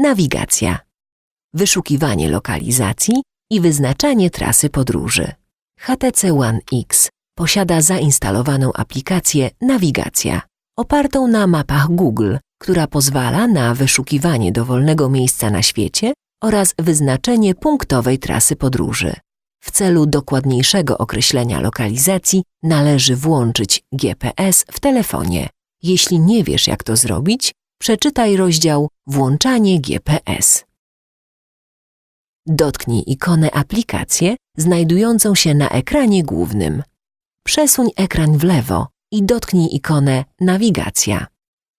nawigacja, wyszukiwanie lokalizacji i wyznaczanie trasy podróży. HTC One X posiada zainstalowaną aplikację Nawigacja, opartą na mapach Google, która pozwala na wyszukiwanie dowolnego miejsca na świecie oraz wyznaczenie punktowej trasy podróży. W celu dokładniejszego określenia lokalizacji należy włączyć GPS w telefonie. Jeśli nie wiesz, jak to zrobić, przeczytaj rozdział Włączanie GPS. Dotknij ikonę aplikację znajdującą się na ekranie głównym. Przesuń ekran w lewo i dotknij ikonę Nawigacja.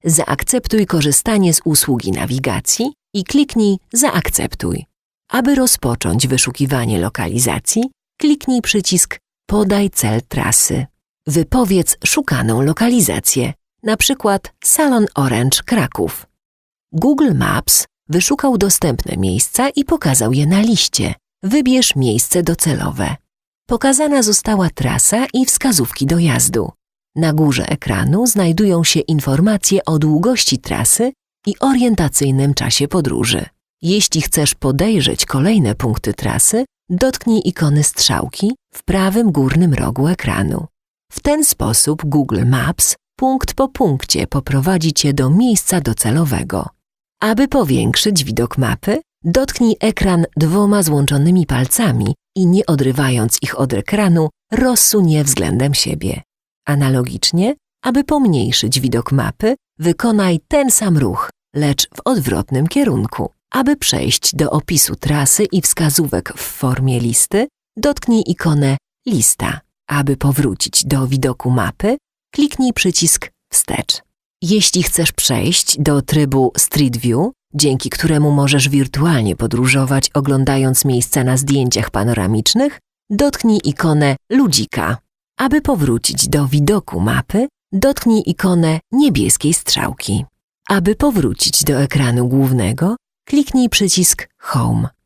Zaakceptuj korzystanie z usługi nawigacji i kliknij Zaakceptuj. Aby rozpocząć wyszukiwanie lokalizacji, kliknij przycisk Podaj cel trasy. Wypowiedz szukaną lokalizację, na przykład Salon Orange Kraków. Google Maps wyszukał dostępne miejsca i pokazał je na liście. Wybierz miejsce docelowe. Pokazana została trasa i wskazówki dojazdu. Na górze ekranu znajdują się informacje o długości trasy i orientacyjnym czasie podróży. Jeśli chcesz podejrzeć kolejne punkty trasy, dotknij ikony strzałki w prawym górnym rogu ekranu. W ten sposób Google Maps punkt po punkcie poprowadzi Cię do miejsca docelowego. Aby powiększyć widok mapy, dotknij ekran dwoma złączonymi palcami i nie odrywając ich od ekranu, rozsuń je względem siebie. Analogicznie, aby pomniejszyć widok mapy, wykonaj ten sam ruch, lecz w odwrotnym kierunku. Aby przejść do opisu trasy i wskazówek w formie listy, dotknij ikonę Lista. Aby powrócić do widoku mapy, kliknij przycisk Wstecz. Jeśli chcesz przejść do trybu Street View, dzięki któremu możesz wirtualnie podróżować oglądając miejsca na zdjęciach panoramicznych, dotknij ikonę ludzika. Aby powrócić do widoku mapy, dotknij ikonę niebieskiej strzałki. Aby powrócić do ekranu głównego, kliknij przycisk Home.